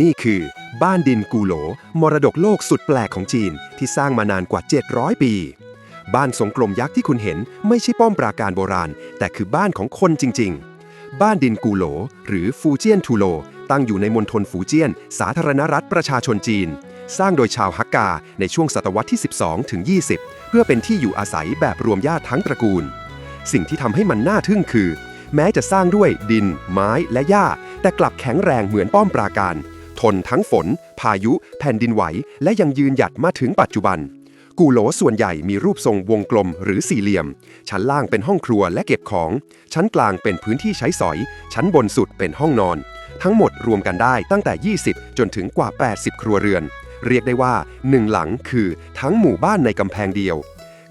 นี่คือบ้านดินกูโหล มรดกโลกสุดแปลกของจีนที่สร้างมานานกว่า 700 ปี บ้านทรงกลมยักษ์ที่คุณเห็นไม่ใช่ป้อมปราการโบราณ แต่คือบ้านของคนจริง ๆ บ้านดินกูโหล หรือฟูเจียนทูโล ตั้งอยู่ในมณฑลฟูเจียน สาธารณรัฐประชาชนจีน สร้างโดยชาวฮักกาในช่วงศตวรรษที่ 12 ถึง 20 เพื่อเป็นที่อยู่อาศัยแบบรวมญาติทั้งตระกูล สิ่งที่ทำให้มันน่าทึ่งคือ แม้จะสร้างด้วยดิน ไม้และหญ้า แต่กลับแข็งแรงเหมือนป้อมปราการ ทนทั้งฝน พายุ แผ่นดินไหว และยังยืนหยัดมาถึงปัจจุบัน กูโหลส่วนใหญ่มีรูปทรงวงกลมหรือสี่เหลี่ยม ชั้นล่างเป็นห้องครัวและเก็บของ ชั้นกลางเป็นพื้นที่ใช้สอย ชั้นบนสุดเป็นห้องนอน ทั้งหมดรวมกันได้ตั้งแต่ 20 จนถึงกว่า 80 ครัวเรือน เรียกได้ว่าหนึ่งหลังคือทั้งหมู่บ้านในกำแพงเดียว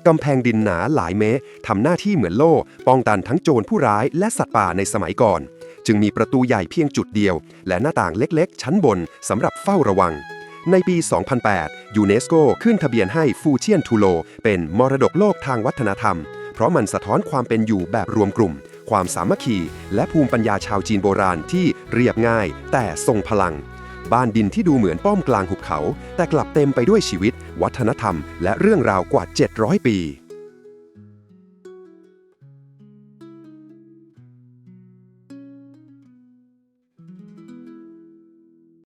กำแพงดินหนาหลายเมตรทำหน้าที่เหมือนโล่ ป้องกันทั้งโจรผู้ร้ายและสัตว์ป่าในสมัยก่อน จึงมีประตูใหญ่เพียงจุดเดียว และหน้าต่างเล็กๆ ชั้นบนสำหรับเฝ้าระวัง ในปี 2008 ยูเนสโกขึ้นทะเบียนให้ฟูเชียนทูโล เป็นมรดกโลกทางวัฒนธรรม เพราะมันสะท้อนความเป็นอยู่แบบรวมกลุ่ม ความสามัคคี และภูมิปัญญาชาวจีนโบราณที่เรียบง่าย แต่ทรงพลัง บ้านดินที่ดูเหมือนป้อมกลางหุบเขา แต่กลับเต็มไปด้วยชีวิต วัฒนธรรม และเรื่องราวกว่า 700 ปี